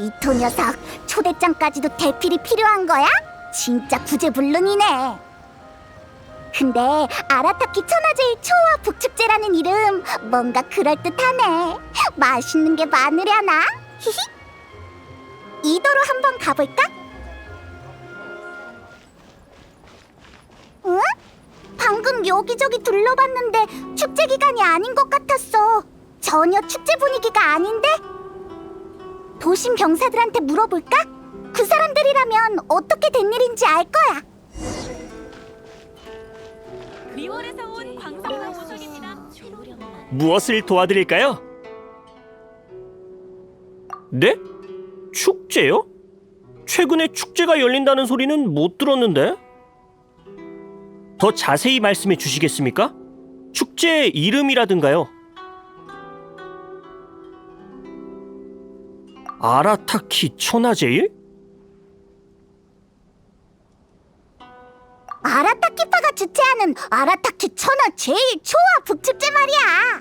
이토 녀석 초대장까지도 대필이 필요한 거야? 진짜 구제불능이네. 근데 아라타키 천하제일 초와 북축제라는 이름 뭔가 그럴듯하네. 맛있는 게 많으려나? 히히. 이도로 한번 가볼까? 응? 방금 여기저기 둘러봤는데 축제 기간이 아닌 것 같았어. 전혀 축제 분위기가 아닌데? 도심 병사들한테 물어볼까? 그 사람들이라면 어떻게 된 일인지 알 거야. 리월에서 온 광석나 보석입니다. 무엇을 도와드릴까요? 네? 축제요? 최근에 축제가 열린다는 소리는 못 들었는데? 더 자세히 말씀해 주시겠습니까? 축제 이름이라든가요. 아라타키 천하제일? 아라타키파가 주최하는 아라타키 천하 제일 초와 북축제 말이야.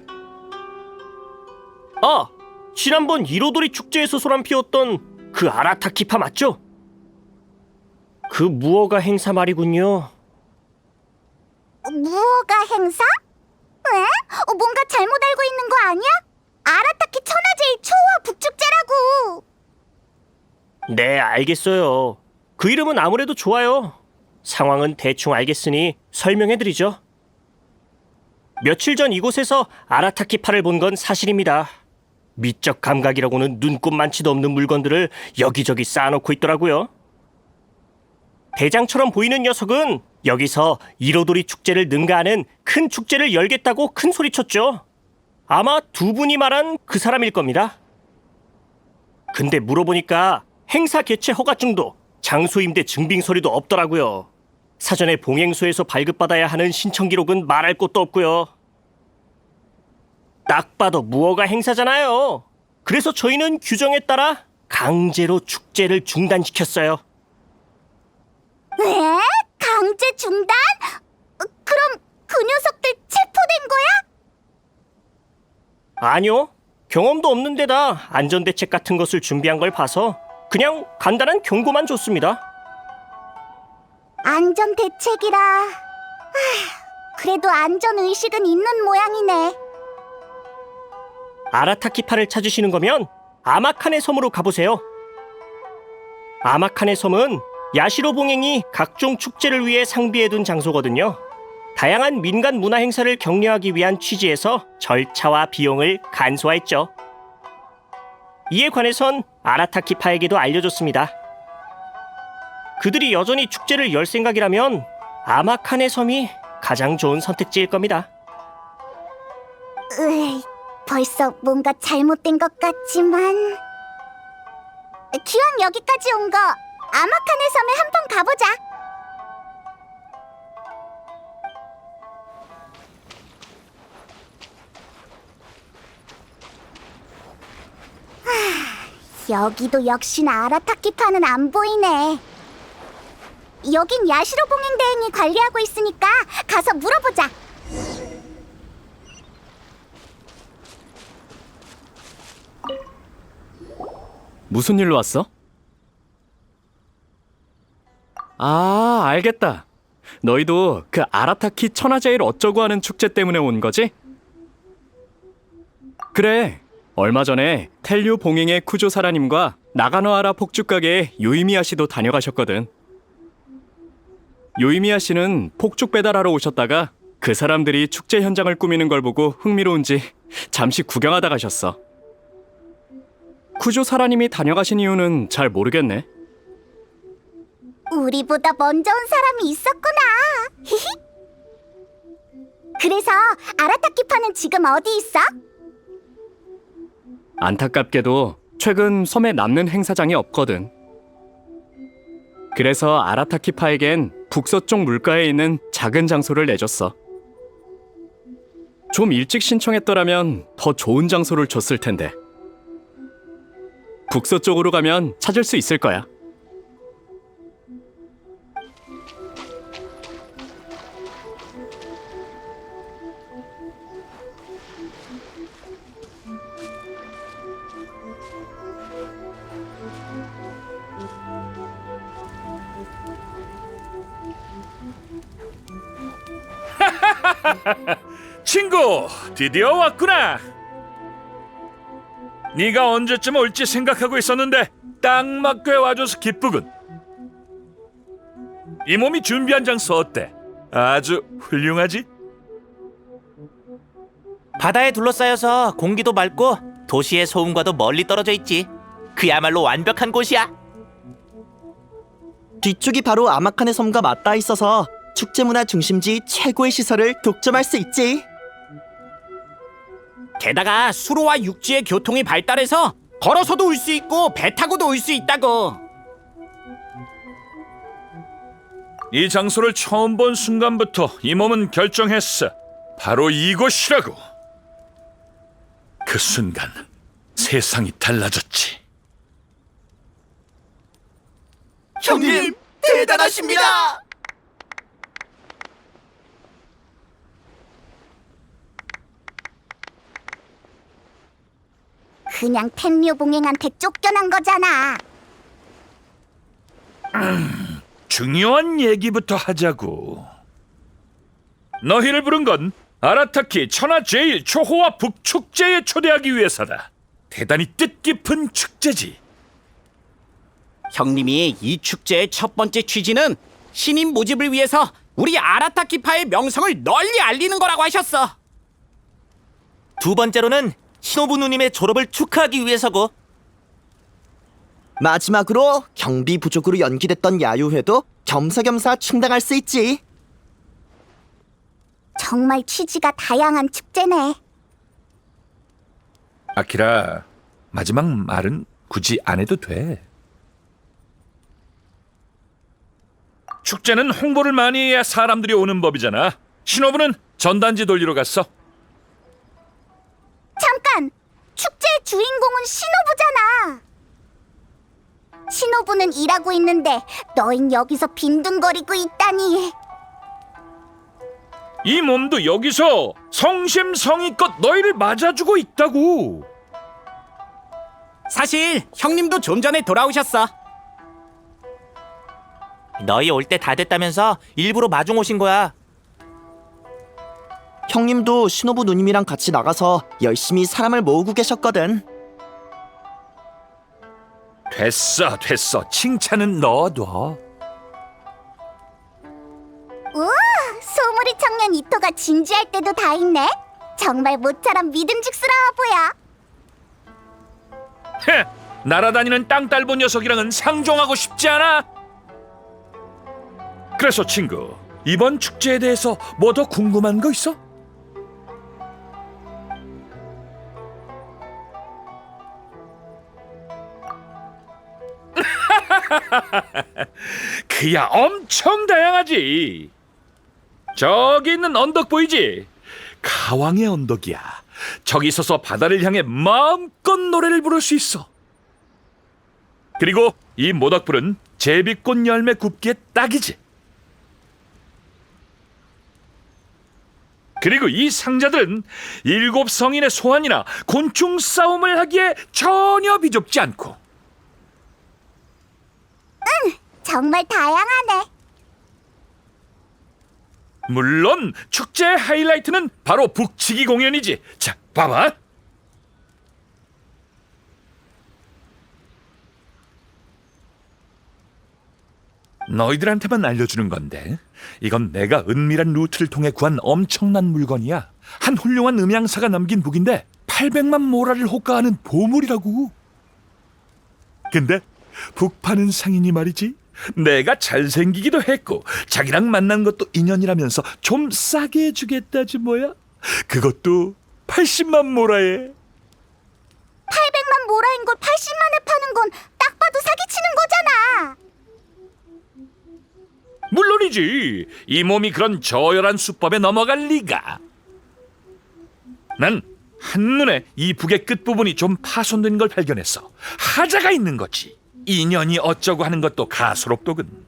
아! 지난번 이로도리 축제에서 소란 피웠던 그 아라타키파 맞죠? 그 무어가 행사 말이군요. 무어가 행사? 네, 알겠어요. 그 이름은 아무래도 좋아요. 상황은 대충 알겠으니 설명해드리죠. 며칠 전 이곳에서 아라타키파를 본 건 사실입니다. 미적 감각이라고는 눈꼽만치도 없는 물건들을 여기저기 쌓아놓고 있더라고요. 대장처럼 보이는 녀석은 여기서 이로도리 축제를 능가하는 큰 축제를 열겠다고 큰 소리쳤죠. 아마 두 분이 말한 그 사람일 겁니다. 근데 물어보니까 행사 개최 허가증도 장소 임대 증빙 서류도 없더라고요. 사전에 봉행소에서 발급받아야 하는 신청 기록은 말할 것도 없고요. 딱 봐도 무허가 행사잖아요. 그래서 저희는 규정에 따라 강제로 축제를 중단시켰어요. 왜? 강제 중단? 어, 그럼 그 녀석들 체포된 거야? 아니요. 경험도 없는 데다 안전대책 같은 것을 준비한 걸 봐서 그냥 간단한 경고만 줬습니다. 안전 대책이라. 아, 그래도 안전 의식은 있는 모양이네. 아라타키파를 찾으시는 거면 아마칸의 섬으로 가보세요. 아마칸의 섬은 야시로 봉행이 각종 축제를 위해 상비해둔 장소거든요. 다양한 민간 문화 행사를 격려하기 위한 취지에서 절차와 비용을 간소화했죠. 이에 관해선 아라타키파에게도 알려줬습니다. 그들이 여전히 축제를 열 생각이라면 아마칸의 섬이 가장 좋은 선택지일 겁니다. 으이, 벌써 뭔가 잘못된 것 같지만. 기왕 여기까지 온 거 아마칸의 섬에 한번 가보자. 하, 여기도 역시나 아라타키파는 안 보이네. 여긴 야시로 봉행대행이 관리하고 있으니까 가서 물어보자. 무슨 일로 왔어? 아, 알겠다. 너희도 그 아라타키 천하제일 어쩌고 하는 축제 때문에 온 거지? 그래. 얼마 전에 텔류 봉행의 쿠조 사라님과 나가노하라 폭죽 가게에 요이미야 씨도 다녀가셨거든. 요이미야 씨는 폭죽 배달하러 오셨다가 그 사람들이 축제 현장을 꾸미는 걸 보고 흥미로운지 잠시 구경하다 가셨어. 쿠조 사라님이 다녀가신 이유는 잘 모르겠네. 우리보다 먼저 온 사람이 있었구나. 그래서 아라타키 파는 지금 어디 있어? 안타깝게도 최근 섬에 남는 행사장이 없거든. 그래서 아라타키파에겐 북서쪽 물가에 있는 작은 장소를 내줬어. 좀 일찍 신청했더라면 더 좋은 장소를 줬을 텐데. 북서쪽으로 가면 찾을 수 있을 거야. 친구, 드디어 왔구나. 네가 언제쯤 올지 생각하고 있었는데 딱 맞게 와줘서 기쁘군. 이 몸이 준비한 장소 어때? 아주 훌륭하지? 바다에 둘러싸여서 공기도 맑고 도시의 소음과도 멀리 떨어져 있지. 그야말로 완벽한 곳이야. 뒤쪽이 바로 아마칸의 섬과 맞닿아 있어서 축제 문화 중심지 최고의 시설을 독점할 수 있지. 게다가 수로와 육지의 교통이 발달해서 걸어서도 올 수 있고 배 타고도 올 수 있다고. 이 장소를 처음 본 순간부터 이 몸은 결정했어. 바로 이곳이라고. 그 순간 세상이 달라졌지. 형님 대단하십니다. 그냥 텐류 봉행한테 쫓겨난 거잖아. 중요한 얘기부터 하자고. 너희를 부른 건 아라타키 천하 제일 초호화 북축제에 초대하기 위해서다. 대단히 뜻깊은 축제지. 형님이 이 축제의 첫 번째 취지는 신인 모집을 위해서 우리 아라타키파의 명성을 널리 알리는 거라고 하셨어. 두 번째로는 신호부 누님의 졸업을 축하하기 위해서고 마지막으로 경비 부족으로 연기됐던 야유회도 겸사겸사 충당할 수 있지. 정말 취지가 다양한 축제네. 아키라, 마지막 말은 굳이 안 해도 돼. 축제는 홍보를 많이 해야 사람들이 오는 법이잖아. 신호부는 전단지 돌리러 갔어. 잠깐! 축제의 주인공은 신호부잖아! 신호부는 일하고 있는데 너흰 여기서 빈둥거리고 있다니 이 몸도 여기서 성심성의껏 너희를 맞아주고 있다고. 사실 형님도 좀 전에 돌아오셨어. 너희 올 때 다 됐다면서 일부러 마중 오신 거야. 형님도 신호부 누님이랑 같이 나가서 열심히 사람을 모으고 계셨거든. 됐어, 됐어. 칭찬은 넣어둬. 우와! 소머리 청년 이토가 진지할 때도 다 있네 정말 모처럼 믿음직스러워 보여 헤, 날아다니는 땅딸보 녀석이랑은 상종하고 싶지 않아? 그래서 친구, 이번 축제에 대해서 뭐 더 궁금한 거 있어? 그야 엄청 다양하지. 저기 있는 언덕 보이지? 가왕의 언덕이야. 저기 서서 바다를 향해 마음껏 노래를 부를 수 있어. 그리고 이 모닥불은 제비꽃 열매 굽기에 딱이지. 그리고 이 상자들은 일곱 성인의 소환이나 곤충 싸움을 하기에 전혀 비좁지 않고 정말 다양하네 물론 축제의 하이라이트는 바로 북치기 공연이지. 자, 봐봐. 너희들한테만 알려주는 건데 이건 내가 은밀한 루트를 통해 구한 엄청난 물건이야. 한 훌륭한 음향사가 남긴 북인데 800만 모라를 호가하는 보물이라고. 근데 북 파는 상인이 말이지. 내가 잘생기기도 했고 자기랑 만난 것도 인연이라면서 좀 싸게 해주겠다지 뭐야? 그것도 80만 모라에. 800만 모라인 걸 80만에 파는 건 딱 봐도 사기치는 거잖아. 물론이지. 이 몸이 그런 저열한 수법에 넘어갈 리가. 난 한눈에 이 북의 끝부분이 좀 파손된 걸 발견했어. 하자가 있는 거지 인연이 어쩌고 하는 것도 가소롭더군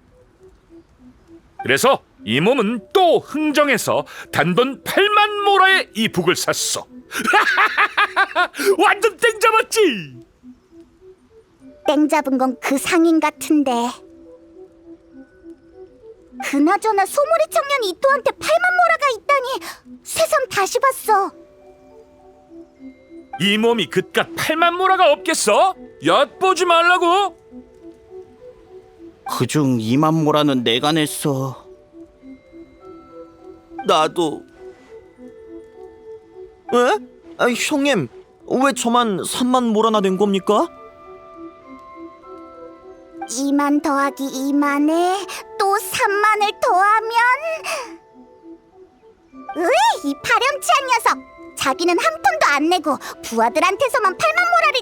그래서 이 몸은 또 흥정해서 단돈 8만 모라의 이 북을 샀어 완전 땡 잡았지 땡 잡은 건 그 상인 같은데 그나저나 소몰이 청년 이토한테 8만 모라가 있다니 새삼 다시 봤어. 이 몸이 그깟 8만 모라가 없겠어? 엿보지 말라고. 그중 2만 모라는 내가 냈어. 나도. 에? 아, 형님, 왜 저만 3만 모라나 낸 겁니까? 2만 더하기 2만에 또 3만을 더하면 으이 이 파렴치한 녀석 자기는 한 푼도 안 내고 부하들한테서만 8만 모라를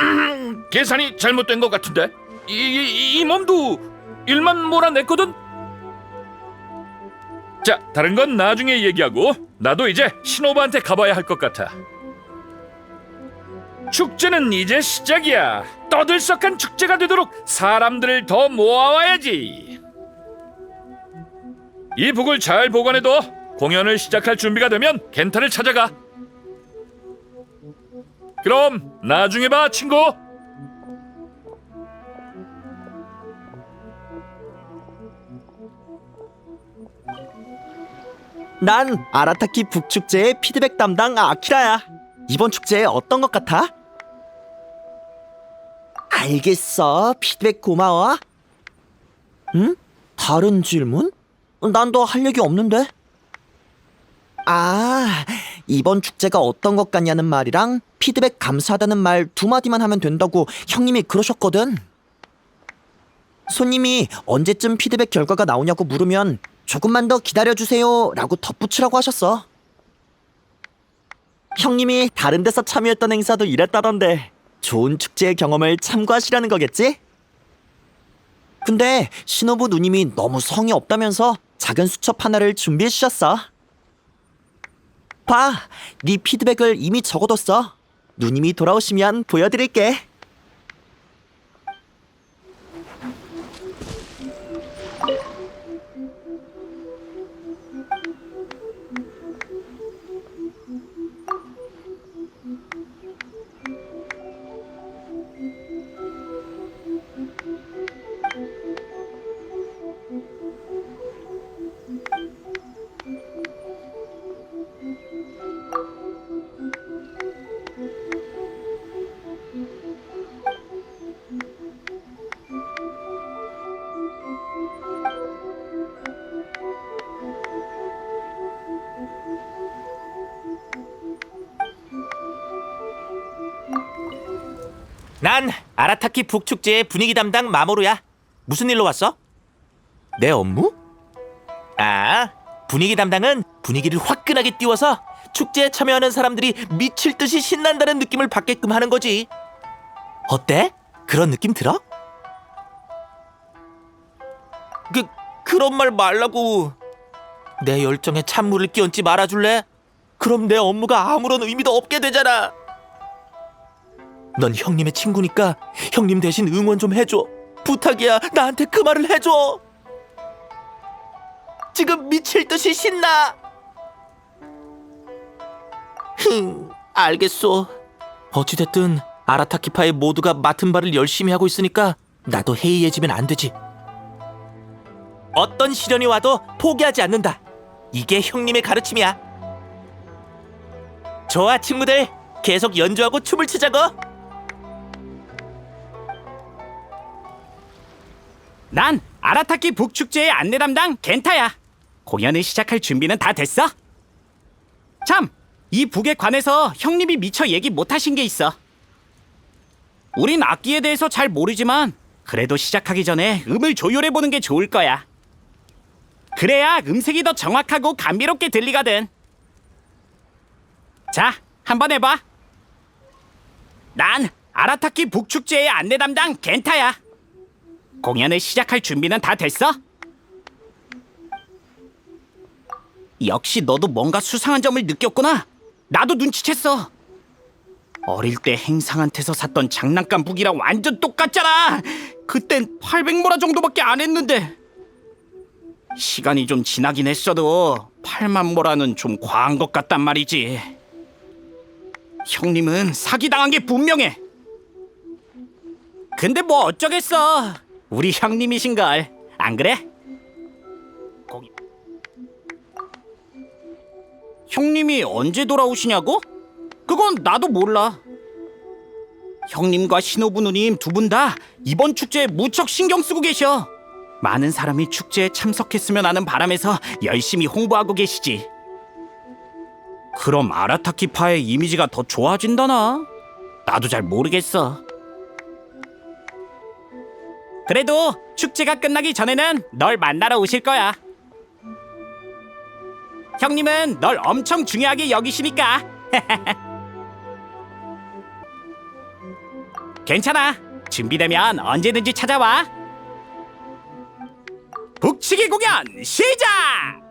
뜯어오다니 계산이 잘못된 것 같은데. 이, 이, 이 몸도 1만 모라 냈거든. 자, 다른 건 나중에 얘기하고 나도 이제 신호부한테 가봐야 할 것 같아. 축제는 이제 시작이야. 떠들썩한 축제가 되도록 사람들을 더 모아와야지. 이 북을 잘 보관해둬. 공연을 시작할 준비가 되면 겐타를 찾아가. 그럼 나중에 봐, 친구. 난 아라타키 북축제의 피드백 담당 아키라야. 이번 축제 어떤 것 같아? 알겠어. 피드백 고마워. 응? 다른 질문? 난 더 할 얘기 없는데. 아, 이번 축제가 어떤 것 같냐는 말이랑 피드백 감사하다는 말 두 마디만 하면 된다고 형님이 그러셨거든. 손님이 언제쯤 피드백 결과가 나오냐고 물으면 조금만 더 기다려주세요 라고 덧붙이라고 하셨어. 형님이 다른 데서 참여했던 행사도 이랬다던데 좋은 축제의 경험을 참고하시라는 거겠지? 근데 신호부 누님이 너무 성의 없다면서 작은 수첩 하나를 준비해 주셨어. 봐, 네 피드백을 이미 적어뒀어. 누님이 돌아오시면 보여드릴게. 아라타키 북축제의 분위기 담당 마모루야. 무슨 일로 왔어? 내 업무? 아, 분위기 담당은 분위기를 화끈하게 띄워서 축제에 참여하는 사람들이 미칠 듯이 신난다는 느낌을 받게끔 하는 거지. 어때? 그런 느낌 들어? 그 그런 말 말라고. 내 열정에 찬물을 끼얹지 말아줄래? 그럼 내 업무가 아무런 의미도 없게 되잖아. 넌 형님의 친구니까 형님 대신 응원 좀 해줘. 부탁이야, 나한테 그 말을 해줘. 지금 미칠 듯이 신나. 흥, 알겠소. 어찌됐든 아라타키파의 모두가 맡은 바를 열심히 하고 있으니까 나도 해이해지면 안 되지. 어떤 시련이 와도 포기하지 않는다. 이게 형님의 가르침이야. 좋아, 친구들. 계속 연주하고 춤을 추자고. 난 아라타키 북축제의 안내 담당 겐타야. 공연을 시작할 준비는 다 됐어? 참, 이 북에 관해서 형님이 미처 얘기 못 하신 게 있어. 우린 악기에 대해서 잘 모르지만 그래도 시작하기 전에 음을 조율해 보는 게 좋을 거야. 그래야 음색이 더 정확하고 감미롭게 들리거든. 자, 한번 해봐. 난 아라타키 북축제의 안내 담당 겐타야. 공연을 시작할 준비는 다 됐어? 역시 너도 뭔가 수상한 점을 느꼈구나. 나도 눈치챘어. 어릴 때 행상한테서 샀던 장난감 북이랑 완전 똑같잖아. 그땐 800모라 정도밖에 안 했는데. 시간이 좀 지나긴 했어도 8만 모라는 좀 과한 것 같단 말이지. 형님은 사기당한 게 분명해. 근데 뭐 어쩌겠어. 우리 형님이신걸. 안 그래? 거기... 형님이 언제 돌아오시냐고? 그건 나도 몰라. 형님과 신호부 누님 두 분 다 이번 축제에 무척 신경 쓰고 계셔. 많은 사람이 축제에 참석했으면 하는 바람에서 열심히 홍보하고 계시지. 그럼 아라타키파의 이미지가 더 좋아진다나? 나도 잘 모르겠어. 그래도 축제가 끝나기 전에는 널 만나러 오실 거야. 형님은 널 엄청 중요하게 여기시니까. 괜찮아. 준비되면 언제든지 찾아와. 북치기 공연 시작!